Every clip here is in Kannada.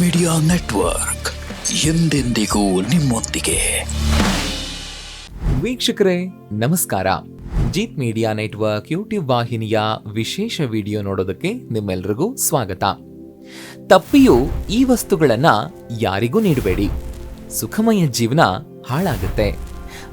ಮೀಡಿಯಾ ನೆಟ್ವರ್ಕ್ ಎಂದೆಂದಿಗೂ ನಿಮ್ಮೊಂದಿಗೆ. ವೀಕ್ಷಕರೇ, ನಮಸ್ಕಾರ. ಜೀತ್ ಮೀಡಿಯಾ ನೆಟ್ವರ್ಕ್ ಯೂಟ್ಯೂಬ್ ವಾಹಿನಿಯ ವಿಶೇಷ ವಿಡಿಯೋ ನೋಡೋದಕ್ಕೆ ನಿಮ್ಮೆಲ್ರಿಗೂ ಸ್ವಾಗತ. ತಪ್ಪಿಯು ಈ ವಸ್ತುಗಳನ್ನ ಯಾರಿಗೂ ನೀಡಬೇಡಿ. ಸುಖಮಯ ಜೀವನ ಹಾಳಾಗುತ್ತೆ.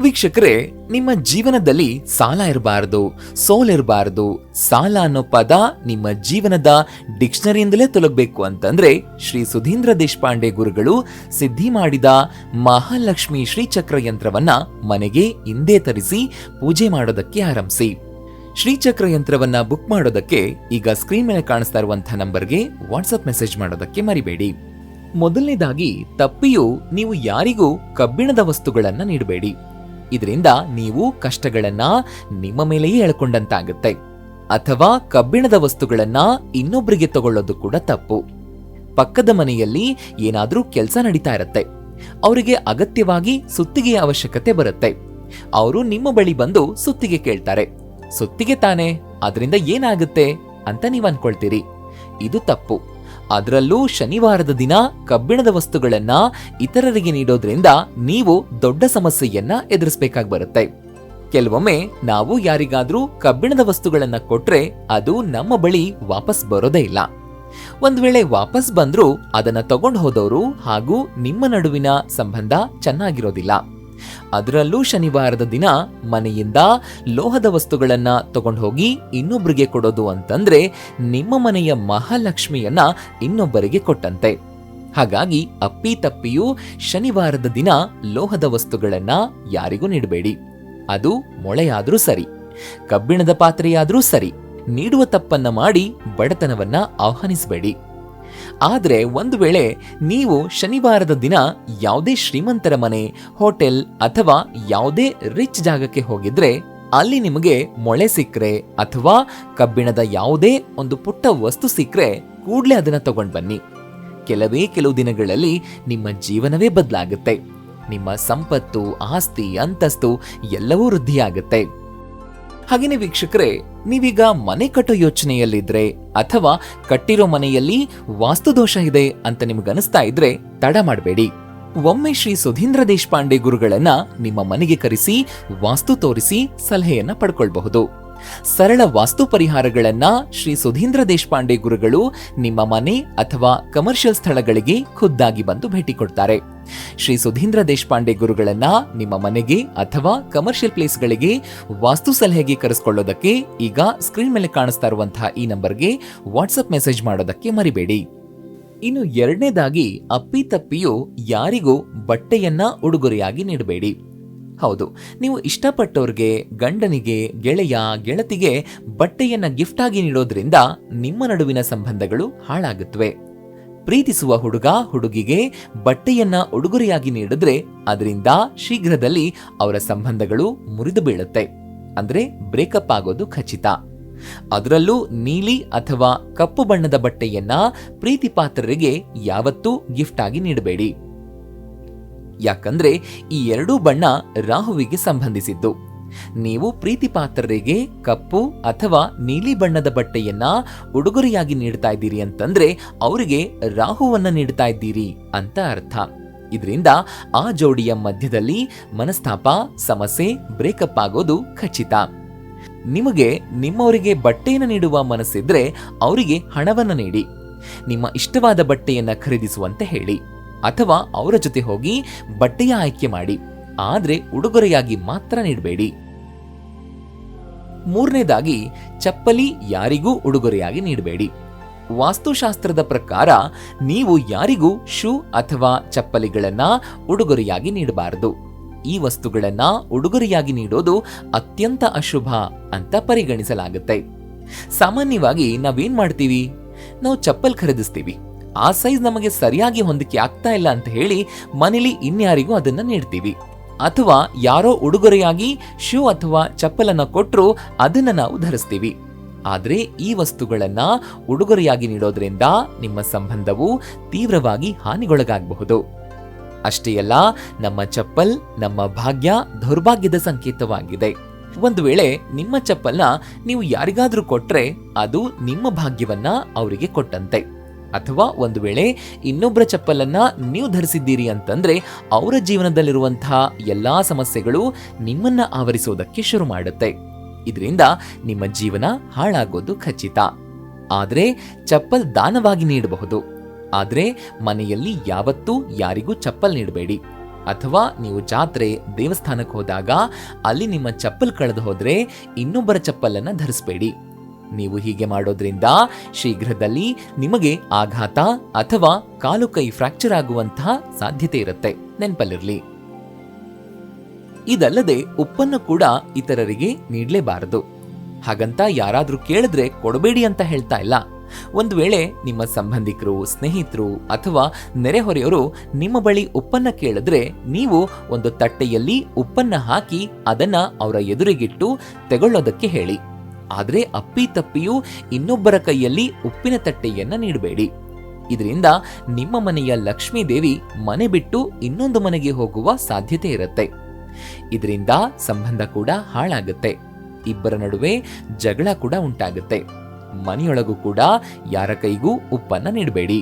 ವೀಕ್ಷಕರೇ, ನಿಮ್ಮ ಜೀವನದಲ್ಲಿ ಸಾಲ ಇರಬಾರದು ಸೋಲಿರಬಾರದು ಸಾಲ ಅನ್ನೋ ಪದ ನಿಮ್ಮ ಜೀವನದ ಡಿಕ್ಷನರಿಯಿಂದಲೇ ತೊಲಗಬೇಕು ಅಂತಂದ್ರೆ ಶ್ರೀ ಸುಧೀಂದ್ರ ದೇಶಪಾಂಡೆ ಗುರುಗಳು ಸಿದ್ಧಿ ಮಾಡಿದ ಮಹಾಲಕ್ಷ್ಮಿ ಶ್ರೀಚಕ್ರ ಯಂತ್ರವನ್ನ ಮನೆಗೆ ಹಿಂದೆ ತರಿಸಿ ಪೂಜೆ ಮಾಡೋದಕ್ಕೆ ಆರಂಭಿಸಿ. ಶ್ರೀಚಕ್ರ ಯಂತ್ರವನ್ನ ಬುಕ್ ಮಾಡೋದಕ್ಕೆ ಈಗ ಸ್ಕ್ರೀನ್ ಮೇಲೆ ಕಾಣಿಸ್ತಾ ಇರುವಂತಹ ನಂಬರ್ಗೆ ವಾಟ್ಸ್ಆಪ್ ಮೆಸೇಜ್ ಮಾಡೋದಕ್ಕೆ ಮರಿಬೇಡಿ. ಮೊದಲನೇದಾಗಿ, ತಪ್ಪಿಯು ನೀವು ಯಾರಿಗೂ ಕಬ್ಬಿಣದ ವಸ್ತುಗಳನ್ನು ನೀಡಬೇಡಿ. ಇದರಿಂದ ನೀವು ಕಷ್ಟಗಳನ್ನ ನಿಮ್ಮ ಮೇಲೆಯೇ ಎಳ್ಕೊಂಡಂತಾಗುತ್ತೆ. ಅಥವಾ ಕಬ್ಬಿಣದ ವಸ್ತುಗಳನ್ನ ಇನ್ನೊಬ್ಬರಿಗೆ ತಗೊಳ್ಳೋದು ಕೂಡ ತಪ್ಪು. ಪಕ್ಕದ ಮನೆಯಲ್ಲಿ ಏನಾದರೂ ಕೆಲಸ ನಡೀತಾ ಇರತ್ತೆ. ಅವರಿಗೆ ಅಗತ್ಯವಾಗಿ ಸುತ್ತಿಗೆಯ ಅವಶ್ಯಕತೆ ಬರುತ್ತೆ. ಅವರು ನಿಮ್ಮ ಬಳಿ ಬಂದು ಸುತ್ತಿಗೆ ಕೇಳ್ತಾರೆ. ಸುತ್ತಿಗೆ ತಾನೆ ಅದರಿಂದ ಏನಾಗುತ್ತೆ ಅಂತ ನೀವು ಅನ್ಕೊಳ್ತೀರಿ. ಇದು ತಪ್ಪು. ಅದರಲ್ಲೂ ಶನಿವಾರದ ದಿನ ಕಬ್ಬಿಣದ ವಸ್ತುಗಳನ್ನ ಇತರರಿಗೆ ನೀಡೋದ್ರಿಂದ ನೀವು ದೊಡ್ಡ ಸಮಸ್ಯೆಯನ್ನ ಎದುರಿಸಬೇಕಾಗಿ ಬರುತ್ತೆ. ಕೆಲವೊಮ್ಮೆ ನಾವು ಯಾರಿಗಾದ್ರೂ ಕಬ್ಬಿಣದ ವಸ್ತುಗಳನ್ನ ಕೊಟ್ರೆ ಅದು ನಮ್ಮ ಬಳಿ ವಾಪಸ್ ಬರೋದೇ ಇಲ್ಲ. ಒಂದ್ ವೇಳೆ ವಾಪಸ್ ಬಂದ್ರೂ ಅದನ್ನ ತಗೊಂಡು ಹೋದವರು ಹಾಗೂ ನಿಮ್ಮ ನಡುವಿನ ಸಂಬಂಧ ಚೆನ್ನಾಗಿರೋದಿಲ್ಲ. ಅದರಲ್ಲೂ ಶನಿವಾರದ ದಿನ ಮನೆಯಿಂದ ಲೋಹದ ವಸ್ತುಗಳನ್ನ ತಗೊಂಡು ಹೋಗಿ ಇನ್ನೊಬ್ಬರಿಗೆ ಕೊಡೋದು ಅಂತಂದ್ರೆ ನಿಮ್ಮ ಮನೆಯ ಮಹಾಲಕ್ಷ್ಮಿಯನ್ನ ಇನ್ನೊಬ್ಬರಿಗೆ ಕೊಟ್ಟಂತೆ. ಹಾಗಾಗಿ ಅಪ್ಪಿ ತಪ್ಪಿಯೂ ಶನಿವಾರದ ದಿನ ಲೋಹದ ವಸ್ತುಗಳನ್ನ ಯಾರಿಗೂ ನೀಡಬೇಡಿ. ಅದು ಮೊಳೆಯಾದರೂ ಸರಿ, ಕಬ್ಬಿಣದ ಪಾತ್ರೆಯಾದರೂ ಸರಿ, ನೀಡುವ ತಪ್ಪನ್ನ ಮಾಡಿ ಬಡತನವನ್ನ ಆಹ್ವಾನಿಸಬೇಡಿ. ಆದ್ರೆ ಒಂದು ವೇಳೆ ನೀವು ಶನಿವಾರದ ದಿನ ಯಾವುದೇ ಶ್ರೀಮಂತರ ಮನೆ, ಹೋಟೆಲ್ ಅಥವಾ ಯಾವುದೇ ರಿಚ್ ಜಾಗಕ್ಕೆ ಹೋಗಿದ್ರೆ ಅಲ್ಲಿ ನಿಮಗೆ ಮೊಳೆ ಸಿಕ್ಕರೆ ಅಥವಾ ಕಬ್ಬಿಣದ ಯಾವುದೇ ಒಂದು ಪುಟ್ಟ ವಸ್ತು ಸಿಕ್ಕರೆ ಕೂಡಲೇ ಅದನ್ನು ತಗೊಂಡು ಬನ್ನಿ. ಕೆಲವೇ ಕೆಲವು ದಿನಗಳಲ್ಲಿ ನಿಮ್ಮ ಜೀವನವೇ ಬದಲಾಗುತ್ತೆ. ನಿಮ್ಮ ಸಂಪತ್ತು, ಆಸ್ತಿ, ಅಂತಸ್ತು ಎಲ್ಲವೂ ವೃದ್ಧಿಯಾಗುತ್ತೆ. ಹಾಗೇನೆ ವೀಕ್ಷಕರೇ, ನೀವೀಗ ಮನೆ ಕಟ್ಟೋ ಯೋಚನೆಯಲ್ಲಿದ್ರೆ ಅಥವಾ ಕಟ್ಟಿರೋ ಮನೆಯಲ್ಲಿ ವಾಸ್ತುದೋಷ ಇದೆ ಅಂತ ನಿಮ್ಗನಿಸ್ತಾ ಇದ್ರೆ ತಡ ಮಾಡಬೇಡಿ. ಒಮ್ಮೆ ಶ್ರೀ ಸುಧೀಂದ್ರ ದೇಶಪಾಂಡೆ ಗುರುಗಳನ್ನ ನಿಮ್ಮ ಮನೆಗೆ ಕರೆಸಿ, ವಾಸ್ತು ತೋರಿಸಿ ಸಲಹೆಯನ್ನ ಪಡ್ಕೊಳ್ಬಹುದು. ಸರಳ ವಾಸ್ತು ಪರಿಹಾರಗಳನ್ನ ಶ್ರೀ ಸುಧೀಂದ್ರ ದೇಶಪಾಂಡೆ ಗುರುಗಳು ನಿಮ್ಮ ಮನೆ ಅಥವಾ ಕಮರ್ಷಿಯಲ್ ಸ್ಥಳಗಳಿಗೆ ಖುದ್ದಾಗಿ ಬಂದು ಭೇಟಿ ಕೊಡ್ತಾರೆ. ಶ್ರೀ ಸುಧೀಂದ್ರ ದೇಶಪಾಂಡೆ ಗುರುಗಳನ್ನ ನಿಮ್ಮ ಮನೆಗೆ ಅಥವಾ ಕಮರ್ಷಿಯಲ್ ಪ್ಲೇಸ್ಗಳಿಗೆ ವಾಸ್ತು ಸಲಹೆಗೆ ಕರೆಸ್ಕೊಳ್ಳೋದಕ್ಕೆ ಈಗ ಸ್ಕ್ರೀನ್ ಮೇಲೆ ಕಾಣಿಸ್ತಾ ಇರುವಂತಹ ಈ ನಂಬರ್ಗೆ ವಾಟ್ಸಪ್ ಮೆಸೇಜ್ ಮಾಡೋದಕ್ಕೆ ಮರಿಬೇಡಿ. ಇನ್ನು ಎರಡನೇದಾಗಿ ಅಪ್ಪಿತಪ್ಪಿಯು ಯಾರಿಗೂ ಬಟ್ಟೆಯನ್ನ ಉಡುಗೊರೆಯಾಗಿ ನೀಡಬೇಡಿ. ಹೌದು. ನೀವು ಇಷ್ಟಪಟ್ಟವ್ರಿಗೆ ಗಂಡನಿಗೆ, ಗೆಳೆಯ, ಗೆಳತಿಗೆ ಬಟ್ಟೆಯನ್ನ ಗಿಫ್ಟ್ ಆಗಿ ನೀಡೋದ್ರಿಂದ ನಿಮ್ಮ ನಡುವಿನ ಸಂಬಂಧಗಳು ಹಾಳಾಗುತ್ತವೆ ಪ್ರೀತಿಸುವ ಹುಡುಗ ಹುಡುಗಿಗೆ ಬಟ್ಟೆಯನ್ನ ಉಡುಗೊರೆಯಾಗಿ ನೀಡಿದ್ರೆ ಅದರಿಂದ ಶೀಘ್ರದಲ್ಲಿ ಅವರ ಸಂಬಂಧಗಳು ಮುರಿದು ಬೀಳುತ್ತೆ. ಅಂದ್ರೆ ಬ್ರೇಕಪ್ ಆಗೋದು ಖಚಿತ. ಅದರಲ್ಲೂ ನೀಲಿ ಅಥವಾ ಕಪ್ಪು ಬಣ್ಣದ ಬಟ್ಟೆಯನ್ನ ಪ್ರೀತಿಪಾತ್ರರಿಗೆ ಯಾವತ್ತೂ ಗಿಫ್ಟ್ ಆಗಿ ನೀಡಬೇಡಿ. ಯಾಕಂದ್ರೆ ಈ ಎರಡೂ ಬಣ್ಣ ರಾಹುವಿಗೆ ಸಂಬಂಧಿಸಿದ್ದು. ನೀವು ಪ್ರೀತಿ ಪಾತ್ರರಿಗೆ ಕಪ್ಪು ಅಥವಾ ನೀಲಿ ಬಣ್ಣದ ಬಟ್ಟೆಯನ್ನ ಉಡುಗೊರೆಯಾಗಿ ನೀಡ್ತಾ ಇದ್ದೀರಿ ಅಂತಂದ್ರೆ ಅವರಿಗೆ ರಾಹುವನ್ನ ನೀಡ್ತಾ ಇದ್ದೀರಿ ಅಂತ ಅರ್ಥ. ಇದರಿಂದ ಆ ಜೋಡಿಯ ಮಧ್ಯದಲ್ಲಿ ಮನಸ್ತಾಪ, ಸಮಸ್ಯೆ ಬ್ರೇಕಪ್ ಆಗೋದು ಖಚಿತ. ನಿಮಗೆ ನಿಮ್ಮವರಿಗೆ ಬಟ್ಟೆಯನ್ನು ನೀಡುವ ಮನಸ್ಸಿದ್ರೆ ಅವರಿಗೆ ಹಣವನ್ನು ನೀಡಿ. ನಿಮ್ಮ ಇಷ್ಟವಾದ ಬಟ್ಟೆಯನ್ನ ಖರೀದಿಸುವಂತೆ ಹೇಳಿ. ಅಥವಾ ಅವರ ಜೊತೆ ಹೋಗಿ ಬಟ್ಟೆಯ ಆಯ್ಕೆ ಮಾಡಿ, ಆದರೆ ಉಡುಗೊರೆಯಾಗಿ ಮಾತ್ರ ನೀಡಬೇಡಿ. ಮೂರನೇದಾಗಿ, ಚಪ್ಪಲಿ ಯಾರಿಗೂ ಉಡುಗೊರೆಯಾಗಿ ನೀಡಬೇಡಿ. ವಾಸ್ತುಶಾಸ್ತ್ರದ ಪ್ರಕಾರ, ನೀವು ಯಾರಿಗೂ ಶೂ ಅಥವಾ ಚಪ್ಪಲಿಗಳನ್ನ ಉಡುಗೊರೆಯಾಗಿ ನೀಡಬಾರದು. ಈ ವಸ್ತುಗಳನ್ನ ಉಡುಗೊರೆಯಾಗಿ ನೀಡೋದು ಅತ್ಯಂತ ಅಶುಭ ಅಂತ ಪರಿಗಣಿಸಲಾಗುತ್ತೆ. ಸಾಮಾನ್ಯವಾಗಿ ನಾವೇನ್ ಮಾಡ್ತೀವಿ? ನಾವು ಚಪ್ಪಲ್ ಖರೀದಿಸ್ತೀವಿ. ಆ ಸೈಜ್ ನಮಗೆ ಸರಿಯಾಗಿ ಹೊಂದಿಕೆ ಆಗ್ತಾ ಇಲ್ಲ ಅಂತ ಹೇಳಿ ಮನೇಲಿ ಇನ್ಯಾರಿಗೂ ಅದನ್ನ ನೀಡ್ತೀವಿ. ಅಥವಾ ಯಾರೋ ಉಡುಗೊರೆಯಾಗಿ ಶೂ ಅಥವಾ ಚಪ್ಪಲನ್ನ ಕೊಟ್ಟರು ಅದನ್ನ ನಾವು ಧರಿಸ್ತೀವಿ. ಆದ್ರೆ ಈ ವಸ್ತುಗಳನ್ನ ಉಡುಗೊರೆಯಾಗಿ ನೀಡೋದ್ರಿಂದ ನಿಮ್ಮ ಸಂಬಂಧವು ತೀವ್ರವಾಗಿ ಹಾನಿಗೊಳಗಾಗಬಹುದು. ಅಷ್ಟೇ ಅಲ್ಲ, ನಮ್ಮ ಚಪ್ಪಲ್, ನಮ್ಮ ಭಾಗ್ಯ ದೌರ್ಭಾಗ್ಯದ ಸಂಕೇತವಾಗಿದೆ. ಒಂದು ವೇಳೆ ನಿಮ್ಮ ಚಪ್ಪಲ್ನ ನೀವು ಯಾರಿಗಾದರೂ ಕೊಟ್ರೆ ಅದು ನಿಮ್ಮ ಭಾಗ್ಯವನ್ನ ಅವರಿಗೆ ಕೊಟ್ಟಂತೆ. ಅಥವಾ ಒಂದು ವೇಳೆ ಇನ್ನೊಬ್ಬರ ಚಪ್ಪಲನ್ನ ನೀವು ಧರಿಸಿದ್ದೀರಿ ಅಂತಂದ್ರೆ ಅವರ ಜೀವನದಲ್ಲಿರುವಂತಹ ಎಲ್ಲಾ ಸಮಸ್ಯೆಗಳು ನಿಮ್ಮನ್ನ ಆವರಿಸೋದಕ್ಕೆ ಶುರು ಮಾಡುತ್ತೆ. ಇದರಿಂದ ನಿಮ್ಮ ಜೀವನ ಹಾಳಾಗೋದು ಖಚಿತ. ಆದ್ರೆ ಚಪ್ಪಲ್ ದಾನವಾಗಿ ನೀಡಬಹುದು. ಆದ್ರೆ ಮನೆಯಲ್ಲಿ ಯಾವತ್ತೂ ಯಾರಿಗೂ ಚಪ್ಪಲ್ ನೀಡಬೇಡಿ. ಅಥವಾ ನೀವು ಜಾತ್ರೆ, ದೇವಸ್ಥಾನಕ್ಕೆ ಹೋದಾಗ ಅಲ್ಲಿ ನಿಮ್ಮ ಚಪ್ಪಲ್ ಕಳೆದು ಹೋದ್ರೆ ಇನ್ನೊಬ್ಬರ ಚಪ್ಪಲನ್ನ ಧರಿಸಬೇಡಿ. ನೀವು ಹೀಗೆ ಮಾಡೋದ್ರಿಂದ ಶೀಘ್ರದಲ್ಲಿ ನಿಮಗೆ ಆಘಾತ ಅಥವಾ ಕಾಲು ಕೈ ಫ್ರಾಕ್ಚರ್ ಆಗುವಂತಹ ಸಾಧ್ಯತೆ ಇರುತ್ತೆ. ನೆನಪಲ್ಲಿರಲಿ. ಇದಲ್ಲದೆ ಉಪ್ಪನ್ನು ಕೂಡ ಇತರರಿಗೆ ನೀಡಲೇಬಾರದು. ಹಾಗಂತ ಯಾರಾದರೂ ಕೇಳಿದ್ರೆ ಕೊಡಬೇಡಿ ಅಂತ ಹೇಳ್ತಾ ಇಲ್ಲ. ಒಂದು ವೇಳೆ ನಿಮ್ಮ ಸಂಬಂಧಿಕರು, ಸ್ನೇಹಿತರು ಅಥವಾ ನೆರೆಹೊರೆಯವರು ನಿಮ್ಮ ಬಳಿ ಉಪ್ಪನ್ನ ಕೇಳಿದ್ರೆ ನೀವು ಒಂದು ತಟ್ಟೆಯಲ್ಲಿ ಉಪ್ಪನ್ನ ಹಾಕಿ ಅದನ್ನ ಅವರ ಎದುರಿಗಿಟ್ಟು ತೆಗೊಳ್ಳೋದಕ್ಕೆ ಹೇಳಿ. ಆದ್ರೆ ಅಪ್ಪಿ ತಪ್ಪಿಯೂ ಇನ್ನೊಬ್ಬರ ಕೈಯಲ್ಲಿ ಉಪ್ಪಿನ ತಟ್ಟೆಯನ್ನು ನೀಡಬೇಡಿ. ಇದರಿಂದ ನಿಮ್ಮ ಮನೆಯ ಲಕ್ಷ್ಮೀದೇವಿ ಮನೆ ಬಿಟ್ಟು ಇನ್ನೊಂದು ಮನೆಗೆ ಹೋಗುವ ಸಾಧ್ಯತೆ ಇರುತ್ತೆ. ಇದರಿಂದ ಸಂಬಂಧ ಕೂಡ ಹಾಳಾಗುತ್ತೆ. ಇಬ್ಬರ ನಡುವೆ ಜಗಳ ಕೂಡ ಉಂಟಾಗುತ್ತೆ. ಮನೆಯೊಳಗೂ ಕೂಡ ಯಾರ ಕೈಗೂ ಉಪ್ಪನ್ನ ನೀಡಬೇಡಿ.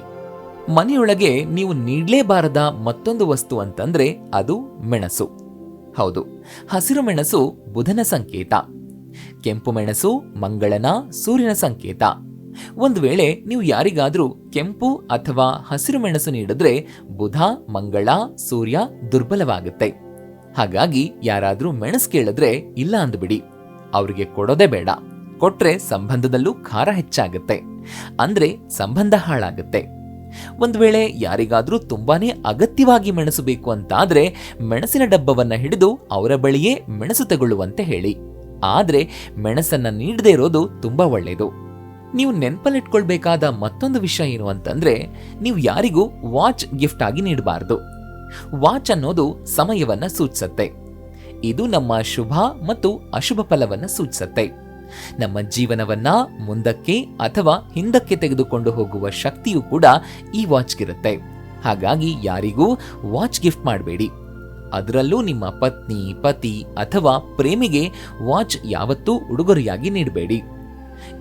ಮನೆಯೊಳಗೆ ನೀವು ನೀಡಲೇಬಾರದ ಮತ್ತೊಂದು ವಸ್ತು ಅಂತಂದ್ರೆ ಅದು ಮೆಣಸು. ಹೌದು, ಹಸಿರು ಮೆಣಸು ಬುಧನ ಸಂಕೇತ. ಕೆಂಪು ಮೆಣಸು, ಮಂಗಳನ, ಸೂರ್ಯನ ಸಂಕೇತ. ಒಂದು ವೇಳೆ ನೀವು ಯಾರಿಗಾದರೂ ಕೆಂಪು ಅಥವಾ ಹಸಿರು ಮೆಣಸು ನೀಡಿದ್ರೆ ಬುಧ, ಮಂಗಳ, ಸೂರ್ಯ ದುರ್ಬಲವಾಗುತ್ತೆ. ಹಾಗಾಗಿ ಯಾರಾದರೂ ಮೆಣಸು ಕೇಳಿದ್ರೆ ಇಲ್ಲ ಅಂದ್ಬಿಡಿ. ಅವ್ರಿಗೆ ಕೊಡೋದೇ ಬೇಡ. ಕೊಟ್ರೆ ಸಂಬಂಧದಲ್ಲೂ ಖಾರ ಹೆಚ್ಚಾಗುತ್ತೆ. ಅಂದ್ರೆ ಸಂಬಂಧ ಹಾಳಾಗುತ್ತೆ. ಒಂದು ವೇಳೆ ಯಾರಿಗಾದ್ರೂ ತುಂಬಾನೇ ಅಗತ್ಯವಾಗಿ ಮೆಣಸು ಬೇಕು ಅಂತಾದ್ರೆ ಮೆಣಸಿನ ಡಬ್ಬವನ್ನ ಹಿಡಿದು ಅವರ ಬಳಿಯೇ ಮೆಣಸು ತಗೊಳ್ಳುವಂತೆ ಹೇಳಿ. ಆದ್ರೆ ಮೆಣಸನ್ನು ನೀಡದೇ ಇರೋದು ತುಂಬ ಒಳ್ಳೆಯದು ನೀವು ನೆನಪಲ್ಲಿಟ್ಕೊಳ್ಬೇಕಾದ ಮತ್ತೊಂದು ವಿಷಯ ಏನು ಅಂತಂದರೆ, ನೀವು ಯಾರಿಗೂ ವಾಚ್ ಗಿಫ್ಟ್ ಆಗಿ ನೀಡಬಾರ್ದು. ವಾಚ್ ಅನ್ನೋದು ಸಮಯವನ್ನು ಸೂಚಿಸುತ್ತೆ. ಇದು ನಮ್ಮ ಶುಭ ಮತ್ತು ಅಶುಭ ಫಲವನ್ನು ಸೂಚಿಸುತ್ತೆ. ನಮ್ಮ ಜೀವನವನ್ನ ಮುಂದಕ್ಕೆ ಅಥವಾ ಹಿಂದಕ್ಕೆ ತೆಗೆದುಕೊಂಡು ಹೋಗುವ ಶಕ್ತಿಯು ಕೂಡ ಈ ವಾಚ್ಗಿರುತ್ತೆ. ಹಾಗಾಗಿ ಯಾರಿಗೂ ವಾಚ್ ಗಿಫ್ಟ್ ಮಾಡಬೇಡಿ. ಅದರಲ್ಲೂ ನಿಮ್ಮ ಪತ್ನಿ, ಪತಿ ಅಥವಾ ಪ್ರೇಮಿಗೆ ವಾಚ್ ಯಾವತ್ತೂ ಉಡುಗೊರೆಯಾಗಿ ನೀಡಬೇಡಿ.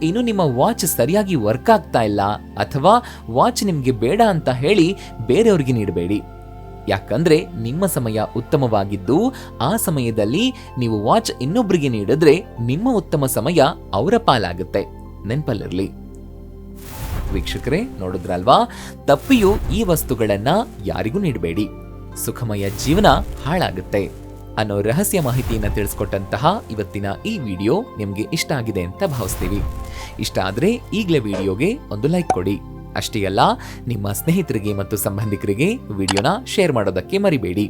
ಇನ್ನು ನಿಮ್ಮ ವಾಚ್ ಸರಿಯಾಗಿ ವರ್ಕ್ ಆಗ್ತಾ ಇಲ್ಲ ಅಥವಾ ವಾಚ್ ನಿಮಗೆ ಬೇಡ ಅಂತ ಹೇಳಿ ಬೇರೆಯವ್ರಿಗೆ ನೀಡಬೇಡಿ. ಯಾಕಂದ್ರೆ ನಿಮ್ಮ ಸಮಯ ಉತ್ತಮವಾಗಿದ್ದು ಆ ಸಮಯದಲ್ಲಿ ನೀವು ವಾಚ್ ಇನ್ನೊಬ್ಬರಿಗೆ ನೀಡಿದ್ರೆ ನಿಮ್ಮ ಉತ್ತಮ ಸಮಯ ಅವರ ಪಾಲಾಗುತ್ತೆ. ನೆನಪಲ್ಲಿರಲಿ. ವೀಕ್ಷಕರೇ, ನೋಡಿದ್ರಲ್ವಾ? ತಪ್ಪಿಯು ಈ ವಸ್ತುಗಳನ್ನ ಯಾರಿಗೂ ನೀಡಬೇಡಿ. ಸುಖಮಯ ಜೀವನ ಹಾಳಾಗುತ್ತೆ ಅನ್ನೋ ರಹಸ್ಯ ಮಾಹಿತಿಯನ್ನು ತಿಳಿಸ್ಕೊಟ್ಟಂತಹ ಇವತ್ತಿನ ಈ ವಿಡಿಯೋ ನಿಮಗೆ ಇಷ್ಟ ಆಗಿದೆ ಅಂತ ಭಾವಿಸ್ತೀವಿ. ಇಷ್ಟ ಆದರೆ ಈಗಲೇ ವಿಡಿಯೋಗೆ ಒಂದು ಲೈಕ್ ಕೊಡಿ. ಅಷ್ಟೇ ಅಲ್ಲ, ನಿಮ್ಮ ಸ್ನೇಹಿತರಿಗೆ ಮತ್ತು ಸಂಬಂಧಿಕರಿಗೆ ವಿಡಿಯೋನ ಶೇರ್ ಮಾಡೋದಕ್ಕೆ ಮರಿಬೇಡಿ.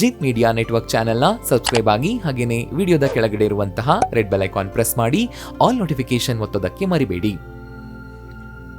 ಜಿತ್ ಮೀಡಿಯಾ ನೆಟ್ವರ್ಕ್ ಚಾನೆಲ್ನ ಸಬ್ಸ್ಕ್ರೈಬ್ ಆಗಿ ಹಾಗೆಯೇ ವಿಡಿಯೋದ ಕೆಳಗಡೆ ಇರುವಂತಹ ರೆಡ್ ಬೆಲ್ ಐಕಾನ್ ಪ್ರೆಸ್ ಮಾಡಿ, ಆಲ್ ನೋಟಿಫಿಕೇಶನ್ ಒತ್ತೋದಕ್ಕೆ ಮರಿಬೇಡಿ.